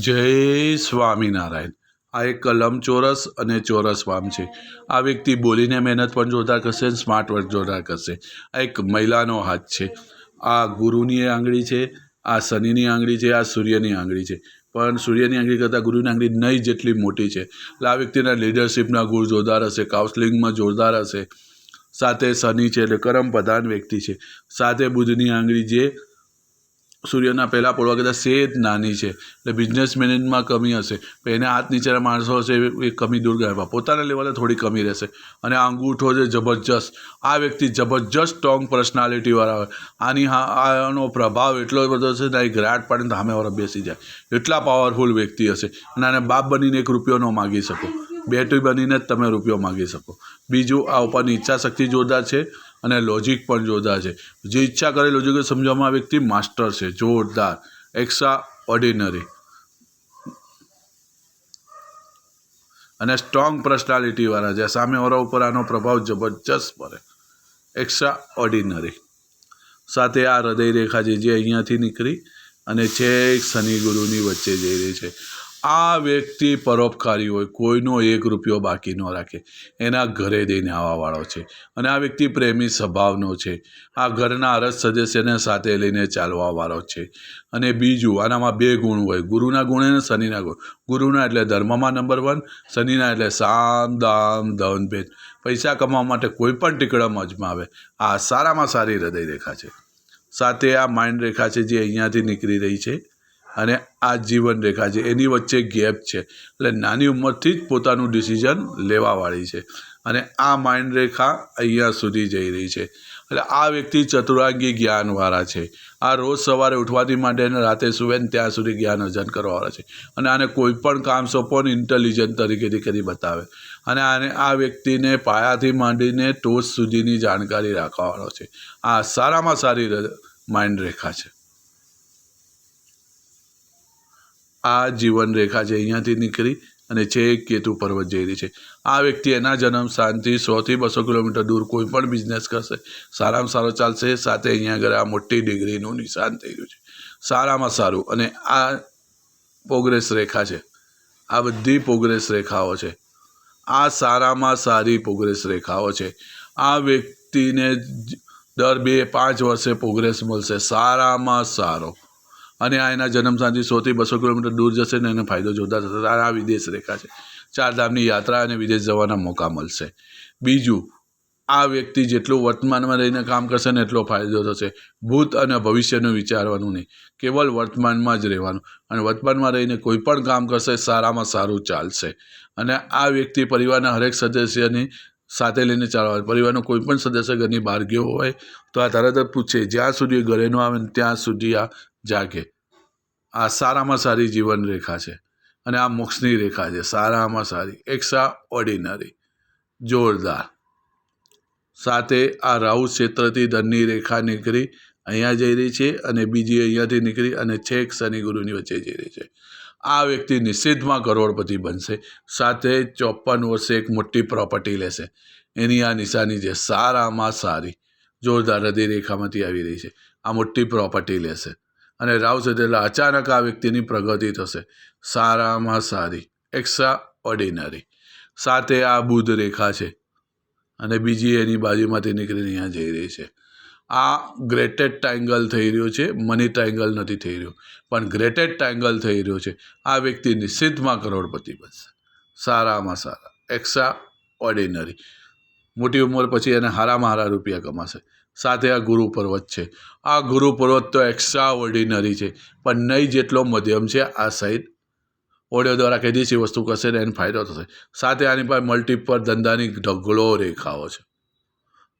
જય સ્વામિનારાયણ. આ એક કલમ ચોરસ અને ચોરસ પામ છે. આ વ્યક્તિ બોલીને મહેનત પણ જોરદાર કરશે સ્માર્ટ વર્ક જોરદાર કરશે. આ એક મહિલાનો હાથ છે. આ ગુરુની આંગળી છે, આ શનિની આંગળી છે, આ સૂર્યની આંગળી છે. પણ સૂર્યની આંગળી કરતાં ગુરુની આંગળી નહીં જેટલી મોટી છે. એટલે આ વ્યક્તિના લીડરશિપના ગુણ જોરદાર હશે કાઉન્સલિંગમાં જોરદાર હશે. સાથે શનિ છે એટલે કરમ પ્રધાન વ્યક્તિ છે. સાથે બુધની આંગળી જે સૂર્યના પહેલાં પડવા કરતાં સેજ નાની છે. એટલે બિઝનેસ મેનેજમાં કમી હશે. તો એને હાથ નીચેના માણસો હશે એ કમી દૂર કરવા. પોતાના લેવલે થોડી કમી રહેશે. અને આ અંગૂઠો છે જબરજસ્ત, આ વ્યક્તિ જબરજસ્ત સ્ટ્રોંગ પર્સનાલિટીવાળા હોય. આની આનો પ્રભાવ એટલો બધો છે ને એ ગ્રાટ પાડીને ધામેવાળા બેસી જાય. એટલા પાવરફુલ વ્યક્તિ હશે. અને આને બાપ બનીને એક રૂપિયો ન માગી શકો. બેટરી બનીને જ તમે રૂપિયો માગી શકો. બીજું આ ઉપરની ઈચ્છા શક્તિ જોરદાર છે. અને લોજિક પણ જોરદાર છે. જે ઈચ્છા કરે લોજિક સમજવામાં આ વ્યક્તિ માસ્ટર છે, જોરદાર એક્સ્ટ્રા ઓર્ડિનરી અને સ્ટ્રોંગ પર્સનાલિટીવાળા છે. સામેવાળા ઉપર આનો પ્રભાવ જબરજસ્ત પડે. એક્સ્ટ્રા ઓર્ડિનરી સાથે આ હૃદય રેખા છે, જે અહીંયાથી નીકળી અને છેક શનિ ગુરુની વચ્ચે જઈ રહી છે. આ વ્યક્તિ પરોપકારી હોય, કોઈનો એક રૂપિયો બાકી ન રાખે. એના ઘરે દઈને આવવાવાળો છે. અને આ વ્યક્તિ પ્રેમી સ્વભાવનો છે. આ ઘરના અરજ સદસ્યને સાથે લઈને ચાલવાવાળો છે. અને બીજું, આનામાં બે ગુણ હોય. ગુરુના ગુણ અને શનિના ગુણ. ગુરુના એટલે ધર્મમાં નંબર વન શનિના એટલે સામ, દામ, ધન, ભેદ. પૈસા કમાવા માટે કોઈ પણ ટીકડમ અજમાવે આ સારામાં સારી હૃદય રેખા છે. સાથે આ માઇન્ડ રેખા છે જે અહીંયાથી નીકળી રહી છે. અને આ જીવન રેખા છે, એની વચ્ચે ગેપ છે. એટલે નાની ઉંમરથી જ પોતાનું ડિસિઝન લેવાવાળી છે. અને આ માઇન્ડ રેખા અહીંયા સુધી જઈ રહી છે. એટલે આ વ્યક્તિ ચતુરાંગી જ્ઞાનવાળા છે. આ રોજ સવારે ઉઠવાથી માંડી અને રાતે સુવે ને ત્યાં સુધી જ્ઞાન અર્જન કરવાવાળા છે. અને આને કોઈ પણ કામ સોંપો ને ઇન્ટેલિજન્ટ તરીકેથી કરી બતાવે. અને આને આ વ્યક્તિને પાયાથી માંડીને ટોચ સુધીની જાણકારી રાખવાવાળો છે. આ સારામાં સારી માઇન્ડ રેખા છે. આ જીવન રેખા છે અહીંયાથી નીકળી અને છેક કેતુ પર્વત જઈ રહી છે. આ વ્યક્તિ એના જન્મ સ્થાનથી સોથી બસો કિલોમીટર દૂર કોઈ પણ બિઝનેસ કરશે. સારામાં સારો ચાલશે, સાથે અહીંયા આગળ આ મોટી ડિગ્રીનું નિશાન થઈ રહ્યું છે. સારામાં સારું અને આ પ્રોગ્રેસ રેખા છે. આ બધી પ્રોગ્રેસ રેખાઓ છે. આ સારામાં સારી પ્રોગ્રેસ રેખાઓ છે. આ વ્યક્તિને દર બે પાંચ વર્ષે પ્રોગ્રેસ મળશે. સારામાં સારો. અને આ એના જન્મસ્થાનથી સોથી બસો કિલોમીટર દૂર જશે ને એને ફાયદો જોરદાર થશે આ વિદેશ રેખા છે. ચારધામની યાત્રા અને વિદેશ જવાના મોકા મળશે. બીજું, આ વ્યક્તિ જેટલું વર્તમાનમાં રહીને કામ કરશે ને એટલો ફાયદો થશે. ભૂત અને ભવિષ્યનું વિચારવાનું નહીં. કેવલ વર્તમાનમાં જ રહેવાનું. અને વર્તમાનમાં રહીને કોઈ પણ કામ કરશે, સારામાં સારું ચાલશે. અને આ વ્યક્તિ પરિવારના હરેક સદસ્યની સાથે લઈને ચાલવા પરિવારનો કોઈ પણ સદસ્ય ઘરની બહાર ગયો હોય તો આ તરત જ પૂછે, જ્યાં સુધી ઘરે ન આવે ત્યાં સુધી આ જાગે આ સારામાં સારી જીવન રેખા છે અને આ મોક્ષની રેખા છે. સારામાં સારી એક્સ્ટ્રા ઓર્ડિનરી જોરદાર. સાથે આ રાહુ ક્ષેત્રથી ધનની રેખા નીકળી, અહીંયા જઈ રહી છે અને બીજી અહીંયાથી નીકળી અને છેક શનિ ગુરુની વચ્ચે જઈ રહી છે. આ વ્યક્તિ નિશ્ચિતમાં કરોડપતિ બનશે. સાથે ચોપન વર્ષે એક મોટી પ્રોપર્ટી લેશે. એની આ નિશાની છે સારામાં સારી. જોરદાર હૃદય રેખામાંથી આવી રહી છે. આ મોટી પ્રોપર્ટી લેશે. અને રાવ છે અચાનક આ વ્યક્તિની પ્રગતિ થશે. સારામાં સારી એક્સ્ટ્રા ઓર્ડિનરી સાથે આ બુધ રેખા છે અને બીજી એની બાજુમાંથી નીકળીને અહીંયા જઈ રહી છે. આ ગ્રેટેડ ટ્રાયંગલ થઈ રહ્યો છે મની ટ્રાયંગલ નથી થઈ રહ્યો, પણ ગ્રેટેડ ટ્રાયંગલ થઈ રહ્યો છે. આ વ્યક્તિ નિશ્ચિતમાં કરોડપતિ બનશે. સારામાં સારા એક્સ્ટ્રા ઓર્ડિનરી મોટી ઉંમર પછી એને હારામાં હારા રૂપિયા કમાશે. સાથે આ ગુરુ પર્વત છે. આ ગુરુ પર્વત તો એક્સ્ટ્રા ઓર્ડિનરી છે. પણ નહીં જેટલો મધ્યમ છે, આ સાઈડ. ઓડિયો દ્વારા કઈ દેશી વસ્તુ કરશે ને એને ફાયદો થશે. સાથે આની પાસે મલ્ટીપલ ધંધાની ઢગલો રેખાઓ છે.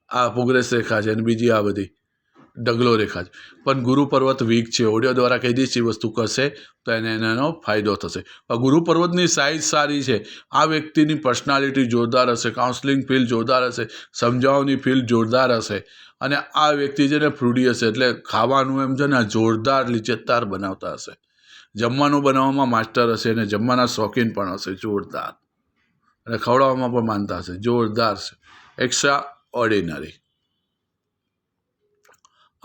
આ પ્રોગ્રેસ રેખા છે અને બીજી આ બધી. ઢગલો છે. પણ ગુરુ પર્વત વીક છે. ઓડિયો દ્વારા કઈ એ વસ્તુ કરશે તો એને એનો ફાયદો થશે. ગુરુ પર્વતની સાઇઝ સારી છે. આ વ્યક્તિની પર્સનાલિટી જોરદાર હશે, કાઉન્સલિંગ ફિલ્ડ જોરદાર હશે, સમજાવવાની ફિલ્ડ જોરદાર હશે અને આ વ્યક્તિ છે ને ફ્રૂડી હશે એટલે ખાવાનું એમ છે ને જોરદાર લીચેદાર બનાવતા હશે. જમવાનું બનાવવામાં માસ્ટર હશે અને જમવાના શોખીન પણ હશે. જોરદાર. અને ખવડાવવામાં પણ માનતા હશે. જોરદાર છે. એક્સ્ટ્રા ઓર્ડિનરી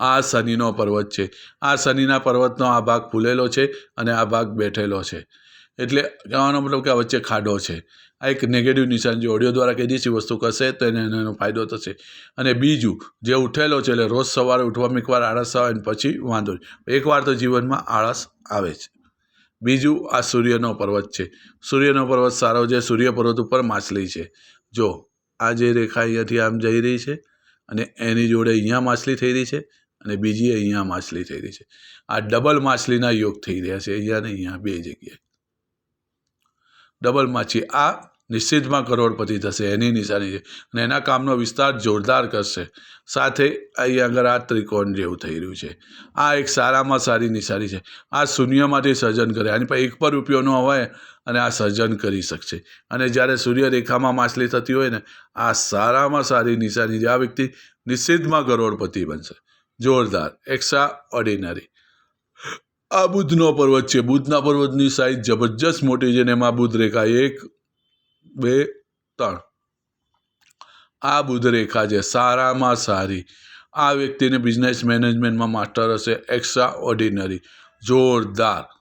આ શનિનો પર્વત છે. આ શનિના પર્વતનો આ ભાગ ફૂલેલો છે અને આ ભાગ બેઠેલો છે. એટલે કહેવાનો મતલબ કે આ વચ્ચે ખાડો છે. આ એક નેગેટિવ નિશાન જે ઓડિયો દ્વારા કીધી વસ્તુ કરશે તો એને એનો ફાયદો થશે. અને બીજું, જે ઉઠેલો છે એટલે રોજ સવારે ઉઠવામાં એકવાર આળસ આવે અને પછી વાંધો એકવાર તો જીવનમાં આળસ આવે છે બીજું, આ સૂર્યનો પર્વત છે. સૂર્યનો પર્વત સારો છે. સૂર્ય પર્વત ઉપર માછલી છે. જો, આ જે રેખા અહીંયાથી આમ જઈ રહી છે અને એની જોડે અહીંયા માછલી થઈ રહી છે અને બીજી અહીંયા માછલી થઈ રહી છે. આ ડબલ માછલીના યોગ થઈ રહ્યા છે. અહીંયા ને અહીંયા બે જગ્યાએ. ડબલ માછી, આ નિશ્ચિતમાં કરોડપતિ થશે, એની નિશાની છે. અને એના કામનો વિસ્તાર જોરદાર કરશે. સાથે અહીં આગળ આ ત્રિકોણ જેવું થઈ રહ્યું છે. આ એક સારામાં સારી નિશાની છે. આ શૂન્યમાંથી સર્જન કરે. આની પર એક પર રૂપિયોનો હોય અને આ સર્જન કરી શકશે. અને જ્યારે સૂર્યરેખામાં માછલી થતી હોય ને, આ સારામાં સારી નિશાની છે. આ વ્યક્તિ નિશ્ચિતમાં કરોડપતિ બનશે. જોરદાર એક્સ્ટ્રા ઓર્ડિનરી આ બુધનો પર્વત છે. બુધના પર્વતની સાઈઝ જબરજસ્ત મોટી છે ને એમાં બુધ રેખા એક, બે, ત્રણ. આ બુધ રેખા છે. સારામાં સારી. આ વ્યક્તિને બિઝનેસ મેનેજમેન્ટમાં માસ્ટર હશે. એક્સ્ટ્રા ઓર્ડિનરી જોરદાર.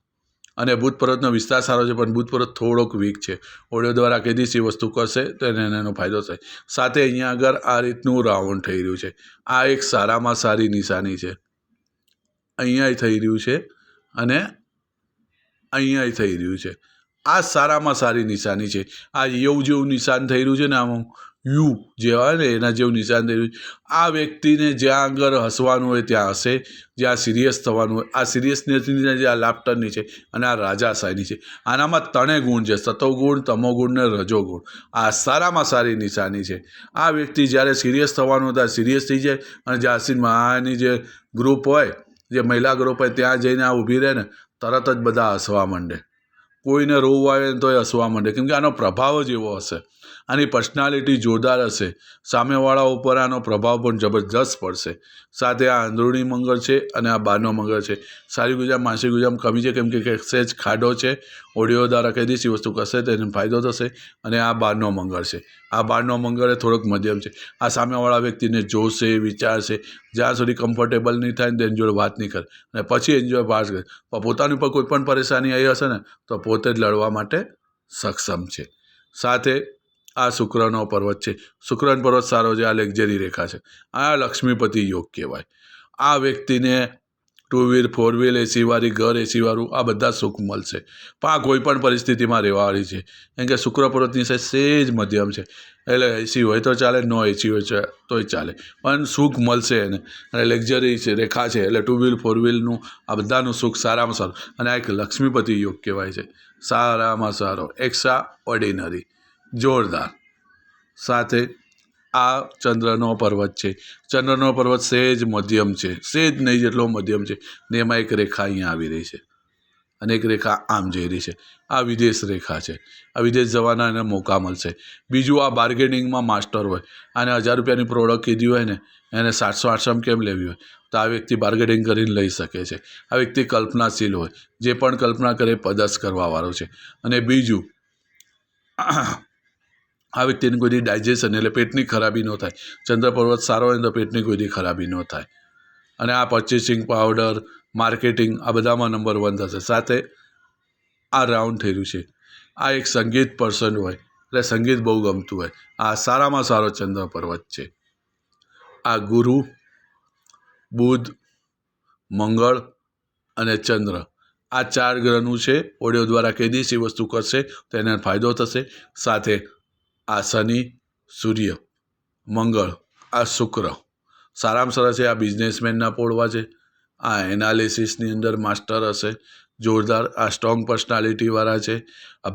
અને બુધ વિસ્તાર સારો છે, પણ ભૂતપૂર્વત થોડોક વીક છે. ઓડિયો દ્વારા કઈ દિવસી વસ્તુ કરશે, તો એને એનો ફાયદો થાય. સાથે અહીંયા આગળ આ રીતનું રાઉન્ડ થઈ રહ્યું છે. આ એક સારામાં સારી નિશાની છે. અહીંયા થઈ રહ્યું છે અને અહીંયા થઈ રહ્યું છે. આ સારામાં સારી નિશાની છે. આ એવું જેવું નિશાન થઈ રહ્યું છે ને આમ? યુ, જે હોય ને, એના જેવું નિશાન થઈ આ વ્યક્તિને જ્યાં આગળ હસવાનું હોય ત્યાં હશે, જ્યાં સિરિયસ થવાનું હોય. આ સિરિયસનેસની જે આ લાફ્ટરની છે અને આ રાજાશાહીની છે. આનામાં ત્રણેય ગુણ છે. સતોગુણ તમોગુણ ને રજોગુણ આ સારામાં સારી નિશાની છે. આ વ્યક્તિ જ્યારે સિરિયસ થવાનું હોય ત્યારે સિરિયસ થઈ જાય અને જ્યાં મહાની જે ગ્રુપ હોય, જે મહિલા ગ્રુપ હોય, ત્યાં જઈને આ ઊભી રહે ને, તરત જ બધા હસવા માંડે. કોઈને રોવું આવે ને તોય હસવા માંડે. કેમ કે આનો પ્રભાવ જ એવો હશે. આની પર્સનાલિટી જોરદાર હશે. સામેવાળા ઉપર આનો પ્રભાવ પણ જબરજસ્ત પડશે. સાથે આ અંદરૂણી મંગળ છે અને આ બહારનો મંગળ છે. સારી ગુજરાત માનસિક ગુજરાત કમી છે, કેમ કે સહેજ ખાડો છે. ઓડિયો દ્વારા કહી દેશી વસ્તુ કરશે તો એને ફાયદો થશે અને આ બહારનો મંગળ છે. આ બહારનો મંગળ એ થોડોક મધ્યમ છે. આ સામેવાળા વ્યક્તિને જોશે, વિચારશે. જ્યાં સુધી કમ્ફર્ટેબલ નહીં થાય ને તેની જોડે વાત નહીં કરે. અને પછી એન્જોય પાસ કરે. પણ પોતાની ઉપર કોઈ પણ પરેશાની આવી હશે ને, તો પોતે જ લડવા માટે સક્ષમ છે. સાથે આ શુક્રનો પર્વત છે. શુક્રનો પર્વત સારો છે, આ લેક્ઝરી રેખા છે. આ લક્ષ્મીપતિ યોગ કહેવાય. આ વ્યક્તિને ટુ વ્હીલ ફોર વ્હીલ એસીવાળી ઘર એસીવાળું આ બધા સુખ મળશે પણ આ કોઈ પણ પરિસ્થિતિમાં રહેવાવાળી છે. કેમ કે શુક્ર પર્વતની સાઈડ સેજ મધ્યમ છે. એટલે એસી હોય તો ચાલે, નો એસી હોય તોય ચાલે. પણ સુખ મળશે એને. અને લેક્ઝરી છે, રેખા છે. એટલે ટુ વ્હીલ ફોર વ્હીલનું આ બધાનું સુખ સારામાં સારું. અને આ એક લક્ષ્મીપતિ યોગ કહેવાય છે. સારામાં સારો. એક્સ્ટ્રા ઓર્ડિનરી જોરદાર. સાથે આ ચંદ્રનો પર્વત છે. ચંદ્રનો પર્વત સહેજ મધ્યમ છે. સહેજ નહીં જેટલો મધ્યમ છે. ને એમાં એક રેખા અહીંયા આવી રહી છે. અને એક રેખા આમ જઈ રહી છે. આ વિદેશ રેખા છે. આ વિદેશ જવાના એને મોકા મળશે. બીજું આ બાર્ગેનિંગમાં માસ્ટર હોય. અને હજાર રૂપિયાની પ્રોડક્ટ કીધી હોય ને, એને સાતસો આઠસોમાં કેમ લેવી હોય? તો આ વ્યક્તિ બાર્ગેનિંગ કરીને લઈ શકે છે. આ વ્યક્તિ કલ્પનાશીલ હોય. જે પણ કલ્પના કરે પદસ કરવાવાળો છે. અને બીજું આ વ્યક્તિને કોઈ ડાયજેશન એટલે પેટની ખરાબી ન થાય. ચંદ્ર પર્વત સારો હોય તો પેટની કોઈ દી ખરાબી ન થાય. અને આ પર્ચેસિંગ પાવડર માર્કેટિંગ આ બધામાં નંબર વન થશે. સાથે આ રાઉન્ડ થયેલું છે. આ એક સંગીત પર્સન હોય, એટલે સંગીત બહુ ગમતું હોય. આ સારામાં સારો ચંદ્ર પર્વત છે. આ ગુરુ, બુધ, મંગળ અને ચંદ્ર. આ ચાર ગ્રહનું છે. ઓડિયો દ્વારા કઈ દેશી વસ્તુ કરશે તો એને ફાયદો થશે. સાથે આ શનિ, સૂર્ય, મંગળ, આ શુક્ર. સારામાં સરસ છે, આ બિઝનેસમેનના પોળવા છે. આ એનાલિસિસની અંદર માસ્ટર હશે, જોરદાર. આ સ્ટ્રોંગ પર્સનાલિટીવાળા છે. આ